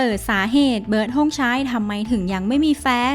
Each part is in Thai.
เปิดสาเหตุเบิร์ดธงชัยทำไมถึงยังไม่มีแฟน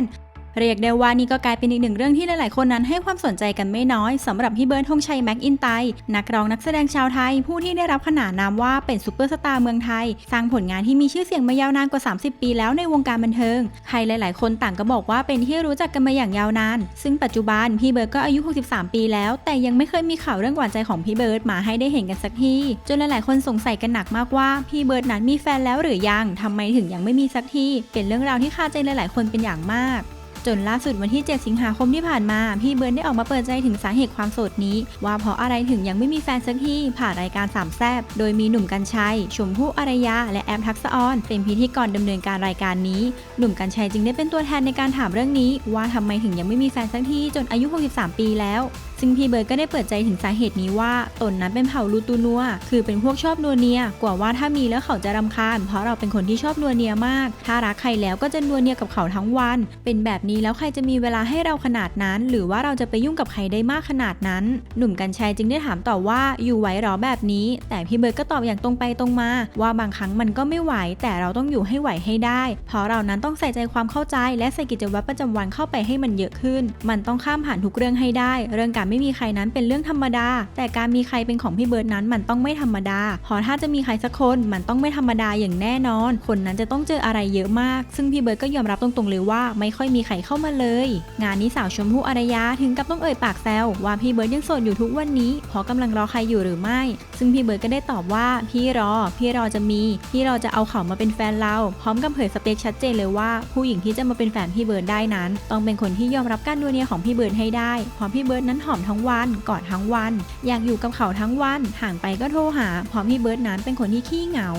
เรียกได้ว่านี่ก็กลายเป็นอีกหนึ่งเรื่องที่หลาย ๆ คนนั้นให้ความสนใจกันไม่น้อยสำหรับพี่เบิร์ดธงชัยแม็กอินไตนักร้องนักแสดงชาวไทย ผู้ที่ได้รับขนานนามว่าเป็นซูเปอร์สตาร์เมืองไทย สร้างผลงานที่มีชื่อเสียงมายาวนานกว่า 30 ปีแล้วในวงการบันเทิง ใครหลาย ๆ คนต่างก็บอกว่าเป็นที่รู้จักกันมาอย่างยาวนาน ซึ่งปัจจุบันพี่เบิร์ดก็อายุ 63 ปีแล้ว แต่ยังไม่เคยมีข่าวเรื่องหวานใจของพี่เบิร์ดมาให้ได้เห็นกันสักทีจนหลาย ๆ คนสงสัยกันหนักมากว่าพี่เบิร์ดนั้นมีแฟนแล้วหรือยังทำไมถึงยังไม่มีสักทีเป็นเรื่องราวที่คาใจหลาย ๆ คนเป็นอย่างมาก จนล่าสุดวันที่ 7 สิงหาคมที่ผ่านมา พี่เบิร์นได้ออกมาเปิดใจถึงสาเหตุความโสดนี้ ว่าเพราะอะไรถึงยังไม่มีแฟนสักทีผ่านรายการสามแซบโดยมีหนุ่มกัญชัย ชมพู่อารยา และแอมทักษออนเป็นพิธีกรดำเนินการรายการนี้ หนุ่มกัญชัยจึงได้เป็นตัวแทนในการถามเรื่องนี้ ว่าทำไมถึงยังไม่มีแฟนสักทีจนอายุ 63 ปีแล้ว ซึ่งพี่เบิร์ดก็ได้เปิดใจถึงสาเหตุนี้ว่าตนนั้นเป็นเผ่าลูตูนัว คือเป็นพวกชอบนัวเนีย กว่าว่าถ้ามีแล้วเขาจะรำคาญ เพราะเราเป็นคนที่ชอบนัวเนียมาก ถ้ารักใครแล้วก็จะนัวเนียกับเขาทั้งวัน เป็นแบบนี้แล้วใครจะมีเวลาให้เราขนาดนั้น หรือว่าเราจะไปยุ่งกับใครได้มากขนาดนั้น หนุ่มกัญชัยจึงได้ถามต่อว่าอยู่ไหวหรอแบบนี้ แต่พี่เบิร์ดก็ตอบอย่างตรงไปตรงมา ว่าบางครั้งมันก็ไม่ไหว แต่เราต้องอยู่ให้ไหวให้ได้ เพราะเรานั้นต้องใส่ใจความเข้าใจ และใส่กิจวัตรประจำวันเข้าไปให้มันเยอะขึ้น มันต้องข้ามผ่านทุกเรื่องให้ได้ เรื่องการไม่มีใครนั้นเป็นเรื่องธรรมดา แต่การมีใครเป็นของพี่เบิร์ดนั้นมันต้องไม่ธรรมดาเพราะถ้าจะมีใครสักคนมันต้องไม่ธรรมดาอย่างแน่นอน คนนั้นจะต้องเจออะไรเยอะมาก ซึ่งพี่เบิร์ดก็ยอมรับตรงๆเลยว่าไม่ค่อยมีใครเข้ามาเลย งานนี้สาวชมพู่อารยาถึงกับต้องเอ่ยปากแซวว่าพี่เบิร์ดยังโสดอยู่ทุกวันนี้เพราะกำลังรอใครอยู่หรือไม่ ซึ่งพี่เบิร์ดก็ได้ตอบว่าพี่รอ พี่รอจะมี พี่รอจะเอาเขามาเป็นแฟนเรา พร้อมกับเผยสเปคชัดเจนเลยว่าผู้หญิงที่จะมาเป็นแฟนพี่เบิร์ดได้นั้น ต้องเป็นคนที่ยอมรับการดูเนียของพี่เบิร์ดให้ได้เพราะพี่เบิร์ดนั้นหอมทั้งวัน กอดทั้งวัน อยากอยู่กับเขาทั้งวัน ห่างไปก็โทรหา พร้อมพี่เบิร์ดนั้นเป็นคนที่ขี้เหงา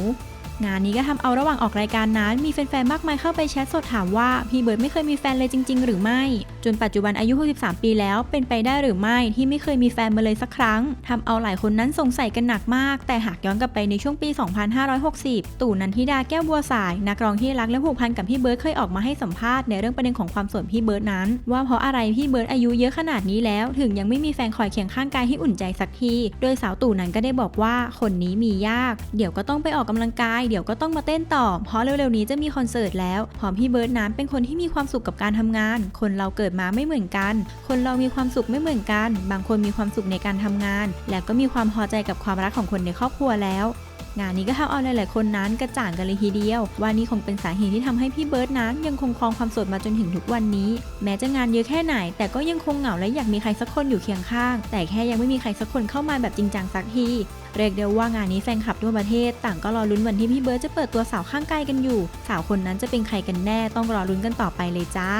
งานนี้ก็ทำเอาระหว่างออกรายการนั้น มีแฟนๆ มากมายเข้าไปแชทสดถามว่าพี่เบิร์ดไม่เคยมีแฟนเลยจริง ๆ หรือไม่ จนปัจจุบันอายุ 63 ปีแล้วเป็นไปได้หรือไม่ที่ไม่เคยมีแฟนมาเลยสักครั้งทำเอาหลายคนนั้นสงสัยกันหนักมาก แต่หากย้อนกลับไปในช่วงปี 2560 ตู่นันทิดาแก้วบัวสาย นักร้องที่รักและผูกพันกับพี่เบิร์ดเคยออกมาให้สัมภาษณ์ในเรื่องประเด็นของความโสดพี่เบิร์ดนั้น ว่าเพราะอะไรพี่เบิร์ดอายุเยอะขนาดนี้แล้ว ถึงยังไม่มีแฟนคอยเคียงข้างกายให้อุ่นใจสักที โดยสาวตู่นั้นก็ได้บอกว่าคนนี้มียาก เดี๋ยวก็ต้องไปออกกำลังกาย เดี๋ยวก็ต้องมาเต้นต่อ เพราะเร็วๆนี้จะมีคอนเสิร์ตแล้วพร้อมพี่เบิร์ดนั้นเป็นคนที่มีความสุขกับการทำงาน คนเราเกิดมาไม่เหมือนกัน คนเรามีความสุขไม่เหมือนกัน บางคนมีความสุขในการทำงาน และก็มีความพอใจกับความรักของคนในครอบครัวแล้ว งานนี้ก็ทำเอาหลายๆคนนั้นกระจ่างกันเลยทีเดียว ว่านี่คงเป็นสาเหตุที่ทำให้พี่เบิร์ดนั้นยังคงครองความโสดมาจนถึงทุกวันนี้ แม้จะงานเยอะแค่ไหน แต่ก็ยังคงเหงาและอยากมีใครสักคนอยู่เคียงข้าง แต่แค่ยังไม่มีใครสักคนเข้ามาแบบจริงจังสักทีเรียกได้ว่างานนี้แฟนคลับทั่วประเทศ ต่างก็รอลุ้นวันที่พี่เบิร์ดจะเปิดตัวสาวข้างกายกันอยู่ สาวคนนั้นจะเป็นใครกันแน่ต้องรอลุ้นกันต่อไปเลยจ้า